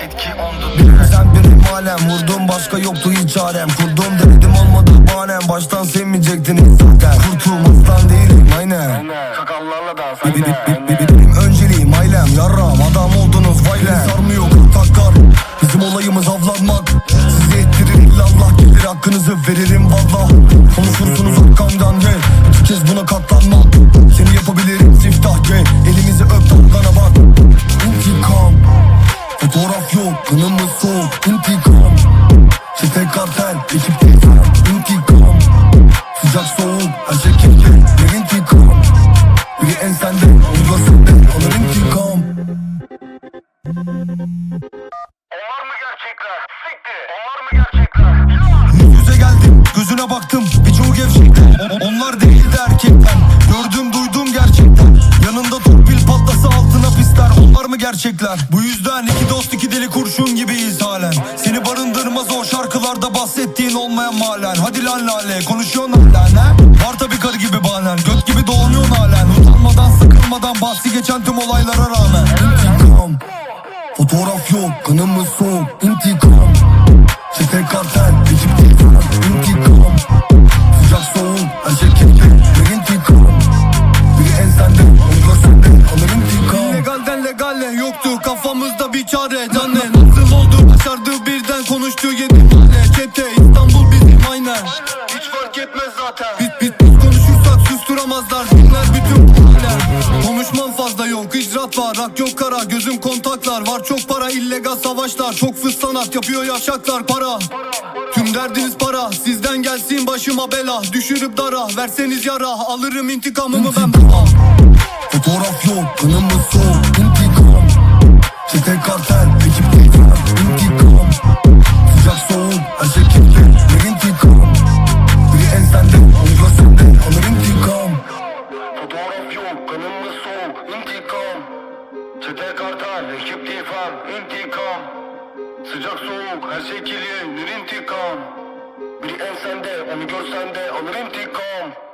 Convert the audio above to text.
Etki Sen benim alem vurdum başka yoktu hiç çarem Kurdum denedim olmadı bahanem. Baştan sevmeyecektiniz zaten Kurtulmazdan değilim aynen. Sakallarla bi- Benim önceliğim ailem yarram Adam oldunuz vaylem Sarmıyor takar Bizim olayımız avlanmak. Sizi ettirir illallah Gelir. Hakkınızı veririm valla Konuşursunuz yok kanımız soğuk. İntikam Çete kartel ekip teyzem İntikam Sıcak soğuk her şey keyifli Bir intikam biri ensende, onu da sende Alır intikam Onlar mı gerçekler? Siktir. Onlar mı gerçekler? Yüz yüze geldim, gözüne baktım gerçekler? Bu yüzden iki dost iki deli kurşun gibiyiz halen. Seni barındırmaz o şarkılarda bahsettiğin olmayan malen. Hadi lan lale konuşuyorsun hala ne? Var tabi karı gibi bahanen. Göt gibi dolanıyorsun halen. Utanmadan sıkılmadan bahsi geçen tüm olaylara rağmen. İntikam Fotoğraf yok, kanımız soğuk, intikam Hiç fark etmez zaten. Bit bit konuşursak susturamazlar. Dinler bütün mahaller Konuşmam fazla yok. İcraat var Rak yok kara. Gözüm kontaklar Var. Çok para illegal savaşlar. Çok fıs sanat yapıyor yavşaklar para. Tüm derdiniz para. Sizden gelsin başıma bela. Düşürüp dara. Verseniz yara. Alırım intikamımı ben Fotoğraf yok. Kanımız soğuk. İntikam. Çete kartel. Ekip İntikam Çete kartal ekip tifam İntikam. Sıcak soğuk her şey kirli Bir intikam. Biri ensende onu görsen de alır intikam